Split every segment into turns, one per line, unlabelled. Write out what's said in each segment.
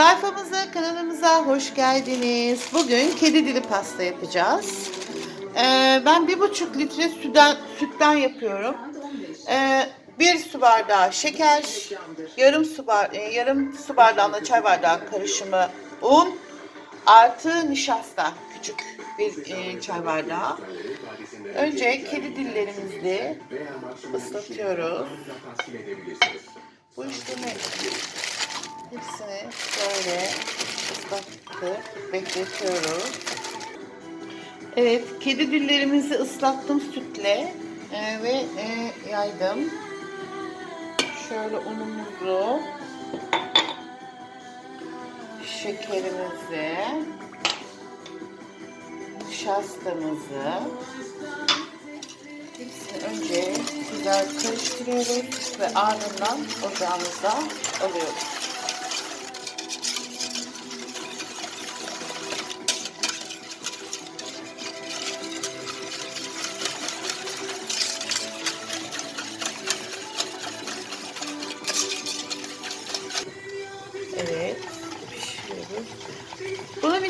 Sayfamıza, kanalımıza hoş geldiniz. Bugün kedi dili pasta yapacağız. Ee, ben bir buçuk litre sütten, sütten yapıyorum. Ee, bir su bardağı şeker, yarım su, bar, e, yarım su bardağına çay bardağı karışımı un, artı nişasta küçük bir e, çay bardağı. Önce kedi dillerimizi ıslatıyoruz. Bu işlemi Hepsini böyle ıslattık, bekletiyoruz. Evet, kedi dillerimizi ıslattım sütle e, ve e, yaydım. Şöyle unumuzu, şekerimizi, nişastamızı hepsini önce güzel karıştırıyoruz ve ardından ocağımıza alıyoruz.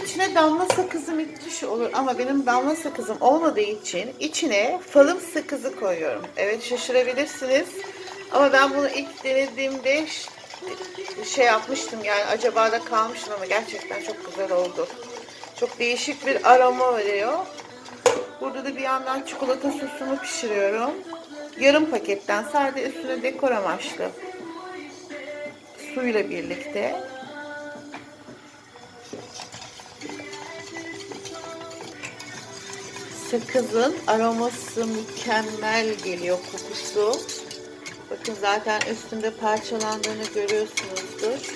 İçine damla sakızı müthiş olur ama benim damla sakızım olmadığı için içine falım sakızı koyuyorum. Evet şaşırabilirsiniz. Ama ben bunu ilk denediğimde şey yapmıştım yani acaba da kalmıştım ama gerçekten çok güzel oldu. Çok değişik bir aroma veriyor. Burada da bir yandan çikolata sosumu pişiriyorum. Yarım paketten sadece üstüne dekor amaçlı suyla birlikte sakızın aroması mükemmel geliyor kokusu. Bakın zaten üstünde parçalandığını görüyorsunuzdur.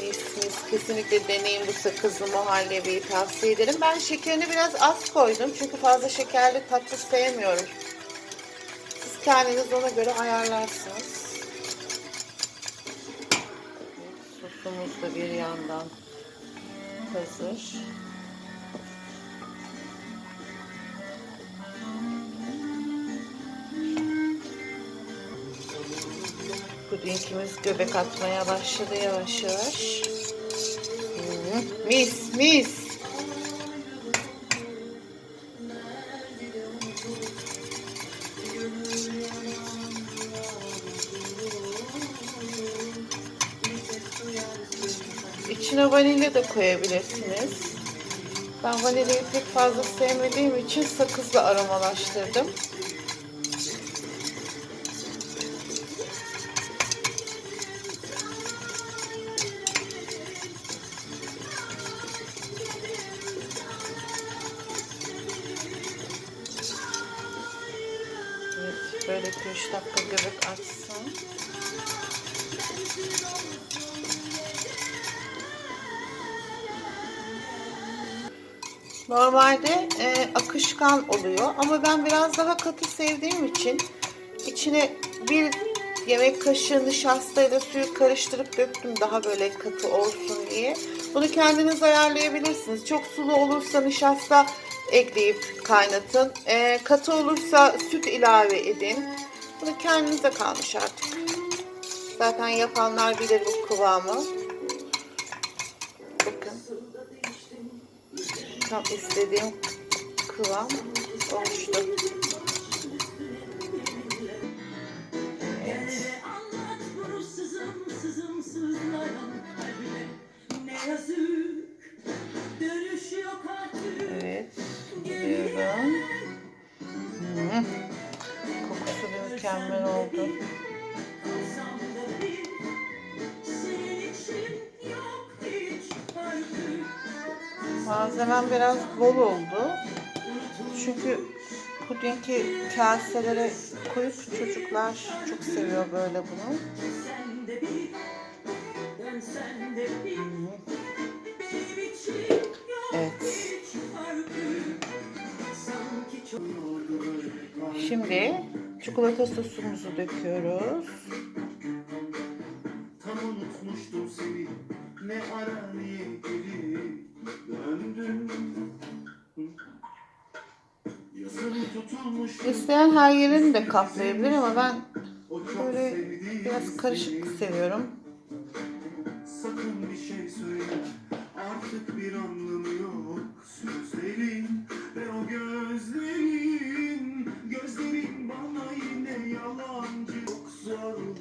Mis kesinlikle deneyin bu sakızlı muhallebiyi tavsiye ederim. Ben şekerini biraz az koydum çünkü fazla şekerli tatlı sevmiyorum. Siz kendiniz ona göre ayarlarsınız. Sosumuz da bir yandan hazır. Pudingimiz göbek atmaya başladı yavaş yavaş. Mis mis. İçine vanilya da koyabilirsiniz. Ben vanilyayı pek fazla sevmediğim için sakızla aromalaştırdım. Böyle 2-3 dakika göbek açsın. Normalde e, akışkan oluyor ama ben biraz daha katı sevdiğim için içine bir yemek kaşığı nişastayla suyu karıştırıp döktüm daha böyle katı olsun diye. Bunu kendiniz ayarlayabilirsiniz. Çok sulu olursa nişasta ekleyip kaynatın. E, katı olursa süt ilave edin. Bunu kendinize kalmış artık. Zaten yapanlar bilir bu kıvamı. Bakın tam istediğim kıvam oluştu. Malzemem biraz bol oldu. Çünkü pudingi kaselere koyup çocuklar çok seviyor böyle bunu. Evet. Şimdi çikolata sosumuzu döküyoruz.
Tam unutmuştum seni Ne ara
İsteyen her yerini de kaplayabilir ama ben böyle biraz karışık seviyorum.
Sakın bir şey şey söyle Artık bir anlamı yok Sözlerin ve o gözlerin Gözlerin bana yine yalancı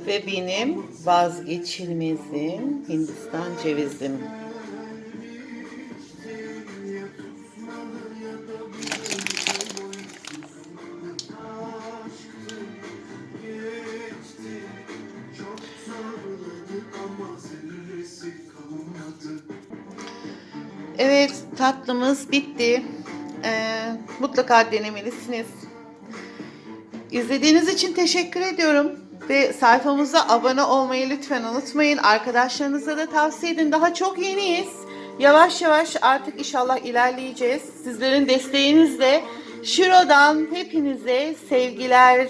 Ve benim vazgeçilmezim Hindistan cevizim. Evet tatlımız bitti. Ee, mutlaka denemelisiniz. İzlediğiniz için teşekkür ediyorum. Ve sayfamıza abone olmayı lütfen unutmayın. Arkadaşlarınıza da tavsiye edin. Daha çok yeniyiz. Yavaş yavaş artık inşallah ilerleyeceğiz. Sizlerin desteğinizle Şiro'dan hepinize sevgiler.